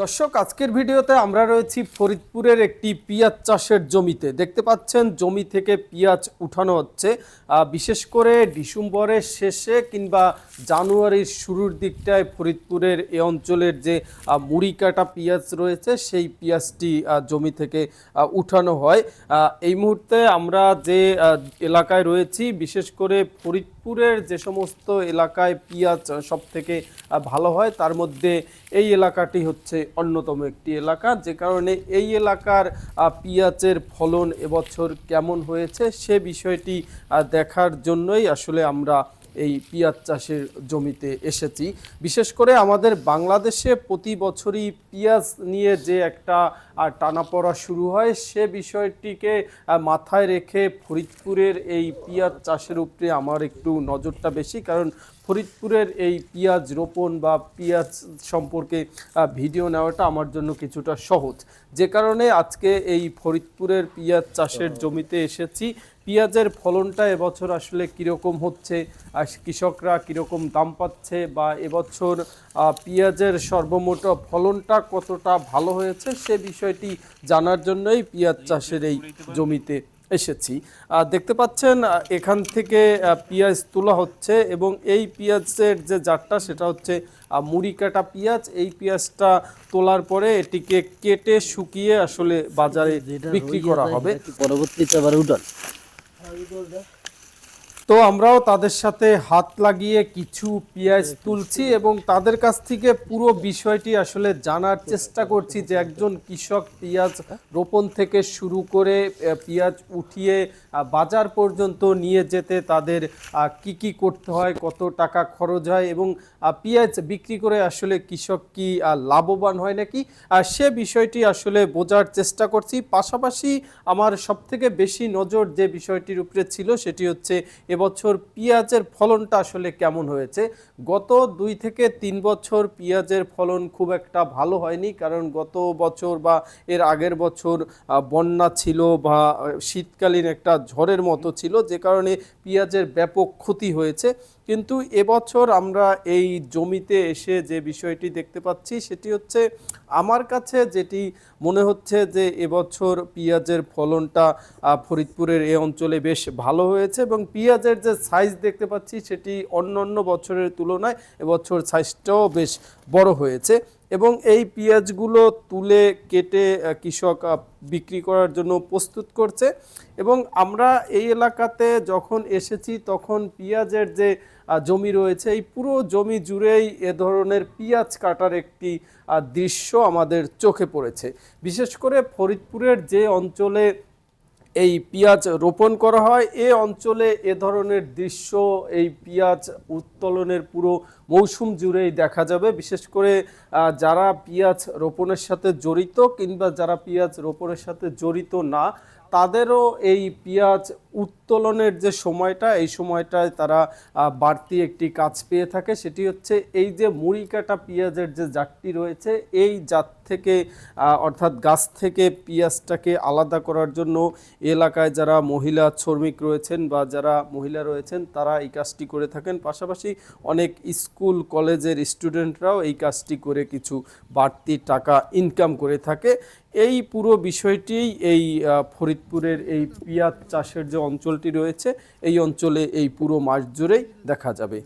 দর্শক, আজকের ভিডিওতে আমরা রয়েছি ফরিদপুরের একটি পিঁয়াজ চাষের জমিতে। দেখতে পাচ্ছেন, জমি থেকে পেঁয়াজ উঠানো হচ্ছে। বিশেষ করে ডিসেম্বরের শেষে কিংবা জানুয়ারির শুরুর দিকটায় ফরিদপুরের এ অঞ্চলের যে মুড়ি কাটা পিঁয়াজ রয়েছে, সেই পিঁয়াজটি জমি থেকে উঠানো হয়। এই মুহূর্তে আমরা যে এলাকায় রয়েছি, বিশেষ করে ফরিদপুরের যে সমস্ত এলাকায় পেঁয়াজ সব থেকে ভালো হয়, তার মধ্যে এই এলাকাটি হচ্ছে অন্যতম একটি এলাকা। যে কারণে এই এলাকার পিঁয়াজের ফলন এবছর কেমন হয়েছে সে বিষয়টি দেখার জন্যই আসলে আমরা এই পেঁয়াজ চাষের জমিতে এসেছি। বিশেষ করে আমাদের বাংলাদেশে প্রতি বছরই পেঁয়াজ নিয়ে যে একটা আহ, টানাপড়া শুরু হয় সে বিষয়টিকে মাথায় রেখে ফরিদপুরের এই পেঁয়াজ চাষের উপরে আমার একটু নজরটা বেশি। কারণ ফরিদপুরের এই পেঁয়াজ রোপণ বা পেঁয়াজ সম্পর্কে ভিডিও নেওয়াটা আমার জন্য কিছুটা সহজ। যে কারণে আজকে এই ফরিদপুরের পেঁয়াজ চাষের জমিতে এসেছি। পেঁয়াজের ফলনটা এবছর আসলে কীরকম হচ্ছে? আর কৃষকরা কীরকম দাম পাচ্ছে? বা এবছর পেঁয়াজের সর্বমোট ফলনটা কতটা ভালো হয়েছে সে বিষয়টি জানার জন্যই পেঁয়াজ চাষের এই জমিতে এসেছি। দেখতে পাচ্ছেন এখান থেকে পেঁয়াজ তোলা হচ্ছে এবং এই পেঁয়াজের যে জাতটা সেটা হচ্ছে মুড়ি কাটা পেঁয়াজ। এই পেঁয়াজটা তোলার পরে এটিকে কেটে শুকিয়ে আসলে বাজারে বিক্রি করা হবে। পরবর্তীতে আবার উঠান। Hayırlı olacak. তো আমরাও তাদের সাথে হাত লাগিয়ে কিছু পেঁয়াজ তুলছি এবং তাদের কাছ থেকে পুরো বিষয়টি আসলে জানার চেষ্টা করছি যে একজন কৃষক পেঁয়াজ রোপণ থেকে শুরু করে পেঁয়াজ উঠিয়ে বাজার পর্যন্ত নিয়ে যেতে তাদের কি কি করতে হয়, কত টাকা খরচ হয় এবং পেঁয়াজ বিক্রি করে আসলে কৃষক কি লাভবান হয় নাকি? সে বিষয়টি আসলে বোঝার চেষ্টা করছি। পাশাপাশি আমার সবথেকে বেশি নজর যে বিষয়টির উপরে ছিল সেটি হচ্ছে এবছর পেঁয়াজের ফলনটা আসলে কেমন হয়েছে? গত দুই থেকে তিন বছর পেঁয়াজের ফলন খুব একটা ভালো হয়নি, কারণ গত বছর বা এর আগের বছর বন্যা ছিল বা শীতকালীন একটা ঝড়ের মতো ছিল, যে কারণে পেঁয়াজের ব্যাপক ক্ষতি হয়েছে। কিন্তু এবছর আমরা এই জমিতে এসে যে বিষয়টি দেখতে পাচ্ছি, সেটি হচ্ছে আমার কাছে যেটি মনে হচ্ছে যে এবছর পেঁয়াজের ফলনটা ফরিদপুরের এ অঞ্চলে বেশ ভালো হয়েছে এবং পেঁয়াজের যে সাইজ দেখতে পাচ্ছি, সেটি অন্য অন্য বছরের তুলনায় এবছর সাইজটাও বেশ বড় হয়েছে। এবং এই পেঁয়াজগুলো তুলে কেটে কৃষক বিক্রি করার জন্য প্রস্তুত করছে। এবং আমরা এই এলাকাতে যখন এসেছি, তখন পেঁয়াজের যে জমি রয়েছে, এই পুরো জমি জুড়েই এ ধরনের পেঁয়াজ কাটার একটি দৃশ্য আমাদের চোখে পড়েছে। বিশেষ করে ফরিদপুরের যে অঞ্চলে এই পেঁয়াজ রোপণ করা হয়। এ অঞ্চলে এ ধরনের দৃশ্য, এই পেঁয়াজ উত্তোলনের পুরো মৌসুম জুড়েই দেখা যাবে। বিশেষ করে যারা পেঁয়াজ রোপণের সাথে জড়িত কিংবা যারা পেঁয়াজ রোপণের সাথে জড়িত না, তাদেরও এই পেঁয়াজ উত্তোলনের যে সময়টা, এই সময়টায় তারা বাড়তি একটি কাজ পেয়ে থাকে। সেটি হচ্ছে এই যে মুড়ি কাটা পেঁয়াজের যে জাতটি রয়েছে, এই জাত থেকে অর্থাৎ গাছ থেকে পেঁয়াজটাকে আলাদা করার জন্য এলাকায় যারা মহিলা শ্রমিক রয়েছেন বা যারা মহিলা রয়েছেন, তারা এই কাজটি করে থাকেন। পাশাপাশি অনেক স্কুল, কলেজের স্টুডেন্টরাও এই কাজটি করে কিছু বাড়তি টাকা ইনকাম করে থাকে। এই পুরো বিষয়টি এই ফরিদপুরের এই পেঁয়াজ চাষের যে অঞ্চলটি রয়েছে, এই অঞ্চলে এই পুরো মাস জুড়েই দেখা যাবে।